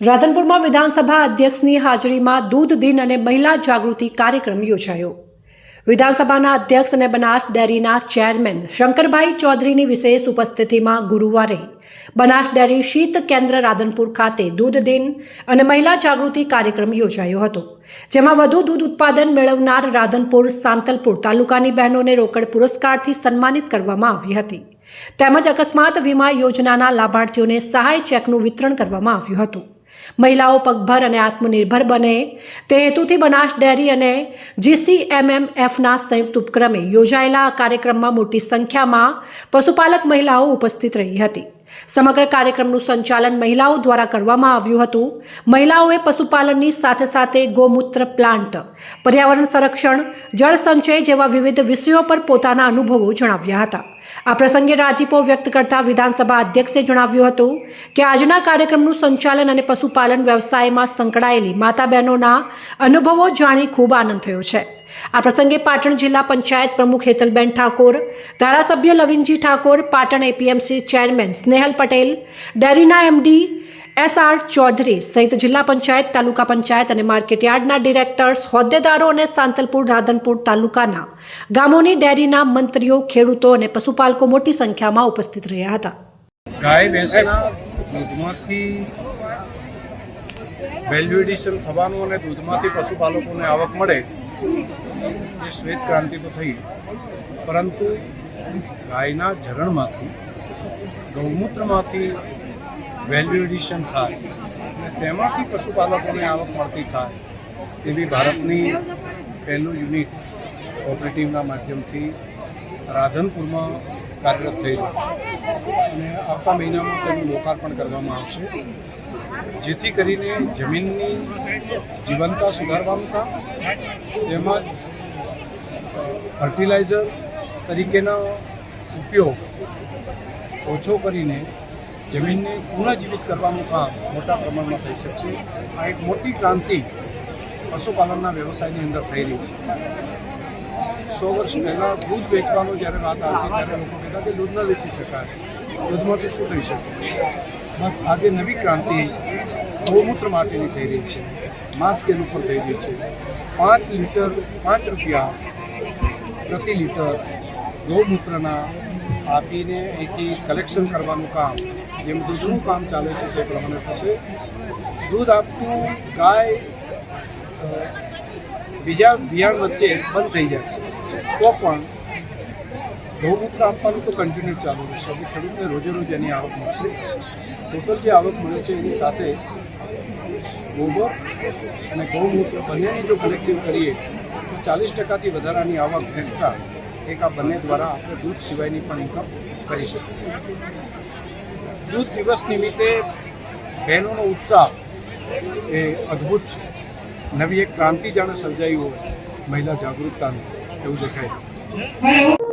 રાધનપુરમાં વિધાનસભા અધ્યક્ષની હાજરીમાં દૂધ દિન અને મહિલા જાગૃતિ કાર્યક્રમ યોજાયો. વિધાનસભાના અધ્યક્ષ અને બનાસ ડેરીના ચેરમેન શંકરભાઈ ચૌધરીની વિશેષ ઉપસ્થિતિમાં ગુરુવારે બનાસ ડેરી શીત કેન્દ્ર રાધનપુર ખાતે દૂધ દિન અને મહિલા જાગૃતિ કાર્યક્રમ યોજાયો હતો, જેમાં વધુ દૂધ ઉત્પાદન મેળવનાર રાધનપુર સાંતલપુર તાલુકાની બહેનોને રોકડ પુરસ્કારથી સન્માનિત કરવામાં આવી હતી. તેમજ અકસ્માત વીમા યોજનાના લાભાર્થીઓને સહાય ચેકનું વિતરણ કરવામાં આવ્યું હતું. મહિલાઓ પગભર અને આત્મનિર્ભર બને. તે હેતુથી બનાસ ડેરી અને જીસીએમએમએફના સંયુક્ત ઉપક્રમે યોજાયેલા આ કાર્યક્રમમાં મોટી સંખ્યામાં પશુપાલક મહિલાઓ ઉપસ્થિત રહી હતી. સમગ્ર કાર્યક્રમનું સંચાલન મહિલાઓ દ્વારા કરવામાં આવ્યું હતું. મહિલાઓએ પશુપાલનની સાથે સાથે ગોમૂત્ર પ્લાન્ટ, પર્યાવરણ સંરક્ષણ, જળ સંચય જેવા વિવિધ વિષયો પર પોતાના અનુભવો જણાવ્યા હતા. આ પ્રસંગે રાજીપો વ્યક્ત કરતા વિધાનસભા અધ્યક્ષે જણાવ્યું હતું કે આજના કાર્યક્રમનું સંચાલન અને પશુપાલન વ્યવસાયમાં સંકળાયેલી માતા બહેનોના અનુભવો જાણી ખૂબ આનંદ થયો છે. આ પ્રસંગે પાટણ જિલ્લા પંચાયત પ્રમુખ હેતલબેન ઠાકોર, ધારાસભ્ય લવિનજી ઠાકોર, પાટણ એપીએમસી ચેરમેન સ્નેહલ પટેલ, ડેરીના એમડી એસ આર ચૌધરી સહિત જિલ્લા પંચાયત, તાલુકા પંચાયત અને માર્કેટયાર્ડના ડિરેક્ટર્સ, હોદ્દેદારો અને સાંતલપુર, રાધનપુર તાલુકાના ગામોની ડેરીના મંત્રીઓ, ખેડૂતો અને પશુપાલકો મોટી સંખ્યામાં ઉપસ્થિત રહ્યા હતા. ગાય ભેંસના દૂધમાંથી વેલ્યુ એડિશન થવાનું અને દૂધમાંથી પશુપાલકોને આવક મળે એ શ્વેત ક્રાંતિ તો થઈ. પરંતુ ગાયના ઝરણમાંથી, ગૌમૂત્રમાંથી વેલ્યુ એડિશન થાય અને તેમાંથી પશુપાલકોને આવક મળતી થાય એવી ભારતની પહેલું યુનિટ કોઓપરેટિવના માધ્યમથી રાધનપુરમાં કાર્યરત થઈ રહ્યું અને આવતા મહિનામાં તેનું લોકાર્પણ કરવામાં આવશે. જેથી કરીને જમીનની જીવનતા સુધારવાનું કામ તેમજ ફર્ટિલાઇઝર તરીકેનો ઉપયોગ ઓછો કરીને જમીનને પુનઃજીવિત કરવાનું કામ મોટા પ્રમાણમાં થઈ શકશે. આ એક મોટી ક્રાંતિ પશુપાલનના વ્યવસાયની અંદર થઈ રહી છે. સો વર્ષ પહેલાં દૂધ વેચવાનો જ્યારે વાત આવતી, ત્યારે લોકો કહેતા કે દૂધ ન વેચી શકાય. દૂધમાંથી શું થઈ શકે? બસ આજે નવી ક્રાંતિ ગૌમૂત્ર માટેની થઈ રહી છે. માસ સ્કેલ ઉપર થઈ રહી છે. પાંચ લીટર, પાંચ રૂપિયા પ્રતિ લીટર ગૌમૂત્રના આપીને અહીંથી કલેક્શન કરવાનું કામ, જેમ દૂધનું કામ ચાલે છે તે પ્રમાણે થશે. દૂધ આપતું ગાય બીજા બિયાણ વચ્ચે બંધ થઈ જાય છે. તો પણ ગૌમૂત્ર આપવાનું તો કન્ટિન્યુ ચાલુ રહેશે. અને ખેડૂતને રોજે રોજ એની આવક મળશે. ટોટલ જે આવક મળે છે એની સાથે ગોબર અને ગૌમૂત્ર બંનેની જો કલેક્ટિવ કરીએ, તો ચાલીસ ટકાથી વધારાની આવક ભેંસતા એક આ બંને દ્વારા આપણે દૂધ સિવાયની પણ ઇન્કમ કરી શકીએ. દૂધ દિવસ નિમિત્તે બહેનોનો ઉત્સાહ એ અદ્ભુત છે. નવી એક ક્રાંતિ જાણે સર્જાઈ હોય, મહિલા જાગૃતતાનું, એવું દેખાય છે.